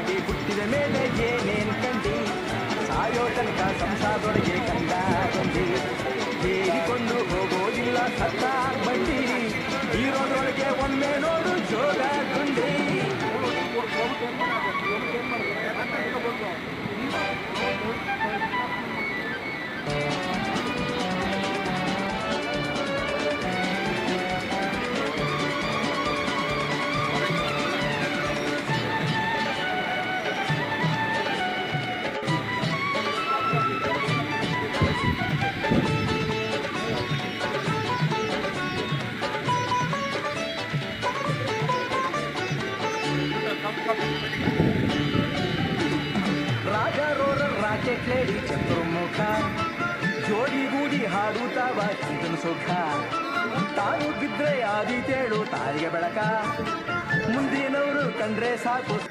ಹಾಗೆ ಹುಟ್ಟಿದ ಮೇಲೆ ಏನೇನ್ ಕಂಡಿ ಸಾಯೋ ತನಕ ಸಂಸಾರದೊಳಗೆ ಕಂಡ ಬಂದಿ ಹೇರಿಕೊಂಡು ಹೋಗೋದಿಲ್ಲ ಸತ್ತ ಬಂಡಿ ಇರೋದ್ರೊಳಗೆ ಒಮ್ಮೆ ನೋಡು ಜೋಗ ಗುಂಡಿ ರಾಜರೋರ ರಾಕೆಟ್ ಲೇಡಿ ಚತುರ್ಮುಖ ಜೋಡಿಗೂಡಿ ಹಾಡುತ್ತಾವ ಚಿಂತನ ಸುಖ. ತಾನು ಬಿದ್ರೆ ಆದಿತೇಳು ತಾಯಿಗೆ ಬೆಳಕ. ಮುಂದಿನವರು ಕಂಡ್ರೆ ಸಾಕು